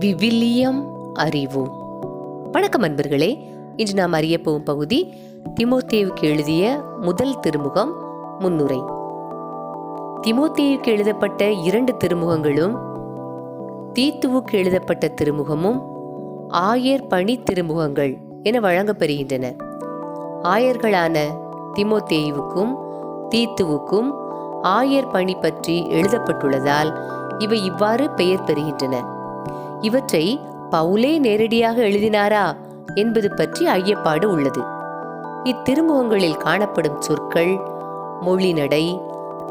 விவிலியம் அறிவு. வணக்கம் அன்பர்களே இன்று நாம் அறிய போகும் பகுதி திமோத்தேவுக்கு எழுதிய முதல் திருமுகம் முன்னுரை. திமோத்தேவுக்கு எழுதப்பட்ட இரண்டு திருமுகங்களும் தீத்துவுக்கு எழுதப்பட்ட திருமுகமும் ஆயர் பணி திருமுகங்கள் என வழங்கப்பெறுகின்றன. ஆயர்களான திமோத்தேயுவுக்கும் தீத்துவுக்கும் ஆயர் பணி பற்றி எழுதப்பட்டுள்ளதால் இவை இவ்வாறு பெயர் பெறுகின்றன. இவற்றை பவுலே நேரடியாக எழுதினாரா என்பது பற்றி ஐயப்பாடு உள்ளது. இத்திருமுகங்களில் காணப்படும் சொற்கள் மொழிநடை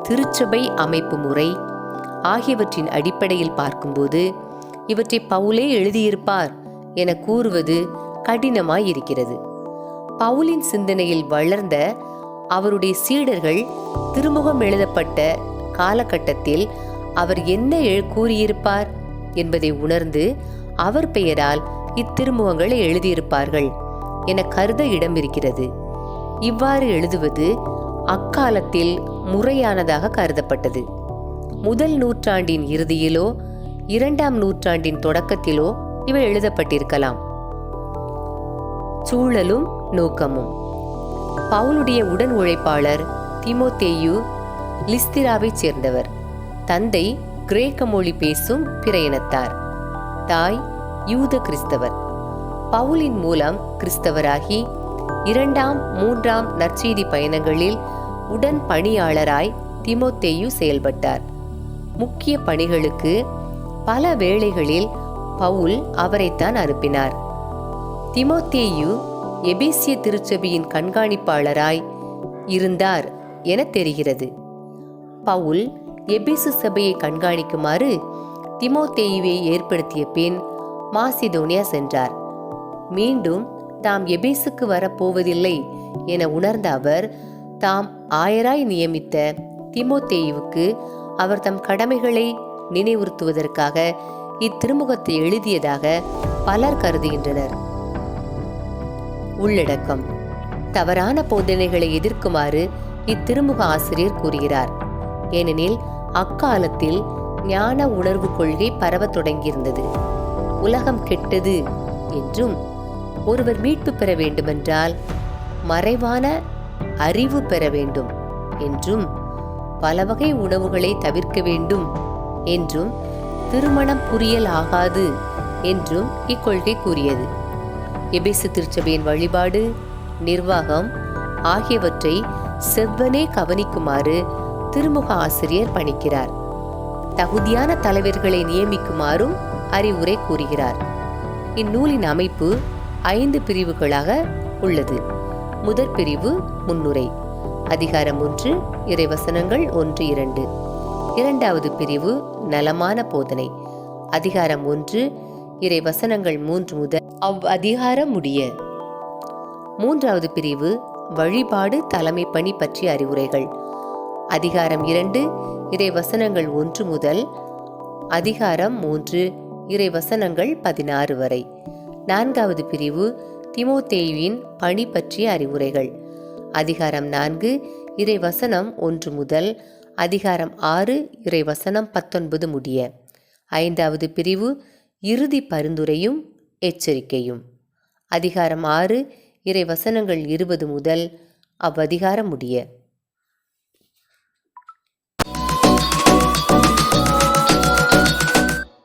திருச்சபை அமைப்பு முறை ஆகியவற்றின் அடிப்படையில் பார்க்கும்போது இவற்றை பவுலே எழுதியிருப்பார் என கூறுவது கடினமாயிருக்கிறது. பவுலின் சிந்தனையில் வளர்ந்த அவருடைய சீடர்கள் திருமுகம் எழுதப்பட்ட காலகட்டத்தில் அவர் என்ன கூறியிருப்பார்? என்பதை உணர்ந்து அவர் பெயரால் இத்திருமுகங்களை எழுதியிருப்பார்கள் என கருத இடம் இருக்கிறது இவ்வாறு எழுதுவது அக்காலத்தில் முறையானதாக கருதப்பட்டது. முதல் நூற்றாண்டின் இறுதியிலோ இரண்டாம் நூற்றாண்டின் தொடக்கத்திலோ இவை எழுதப்பட்டிருக்கலாம். சூழலும் நோக்கமும். பவுலுடைய உடன் உழைப்பாளர் திமோத்தேயு லிஸ்திராவைச் சேர்ந்தவர். தந்தை கிரேக்க மொழி பேசும் பிற இனத்தார் தாய் யூத கிறிஸ்தவர். பவுலின் மூலம் கிறிஸ்தவராகி இரண்டாம் மூன்றாம் நற்செய்தி பயணங்களில் உடன் பணியாளராய் திமோத்தேயு செயல்பட்டார். முக்கிய பணிகளுக்கு பல வேளைகளில் பவுல் அவரைத்தான் அனுப்பினார். திமோத்தேயு எபேசிய திருச்சபையின் கண்காணிப்பாளராய் இருந்தார் என தெரிகிறது. பவுல் எபேசு சபையை கண்காணிக்குமாறு திமோத்தேயுவை ஏற்படுத்திய பின் மாசிதோனியா சென்றார். மீண்டும் தாம் எபேசுக்கு வரப்போவதில்லை என உணர்ந்த அவர் தாம் ஆயராய் நியமித்த திமோத்தேயுவுக்கு அவர் தம் கடமைகளை நினைவுறுத்துவதற்காக இத்திருமுகத்தை எழுதியதாக பலர் கருதுகின்றனர். உள்ளடக்கம். தவறான போதனைகளை எதிர்க்குமாறு இத்திருமுக ஆசிரியர் கூறுகிறார். ஏனெனில் அக்காலத்தில் ஞான உணர்வு கொள்கை பரவத் தொடங்கியிருந்தது. உலகம் கெட்டது என்றும் ஒருவர் மீட்பு பெற வேண்டுமென்றால் மறைவான அறிவு பெற வேண்டும் என்றும் பல வகை உணவுகளை தவிர்க்க வேண்டும் என்றும் திருமணம் புரியல் ஆகாது என்றும் இக்கொள்கை கூறியது. எபேசு திருச்சபையின் வழிபாடு நிர்வாகம் ஆகியவற்றை செவ்வனே கவனிக்குமாறு திருமுக ஆசிரியர் பணிக்கிறார். தகுதியான தலைவர்களை நியமிக்குமாறும் அறிவுரை கூறுகிறார். இந்நூலின் அமைப்பு ஐந்து பிரிவுகளாக உள்ளது. முதற் பிரிவு முன்னுரை. அதிகாரம் ஒன்று இறைவசனங்கள் ஒன்று இரண்டு. இரண்டாவது பிரிவு நலமான போதனை. அதிகாரம் ஒன்று இறைவசனங்கள் மூன்று முதல் அவ் அதிகாரம் முடிய. மூன்றாவது பிரிவு வழிபாடு தலைமை பணி பற்றிய அறிவுரைகள். அதிகாரம் இரண்டு இறை வசனங்கள் ஒன்று முதல் அதிகாரம் மூன்று இறை வசனங்கள் பதினாறு வரை. நான்காவது பிரிவு திமோத்தேயுவின் பணி பற்றிய அறிவுரைகள். அதிகாரம் நான்கு இறை வசனம் ஒன்று முதல் அதிகாரம் ஆறு இறை வசனம் பத்தொன்பது முடிய. ஐந்தாவது பிரிவு இறுதி பரிந்துரையும் எச்சரிக்கையும். அதிகாரம் ஆறு இறை வசனங்கள் இருபது முதல் அவ்வதிகாரம் முடிய.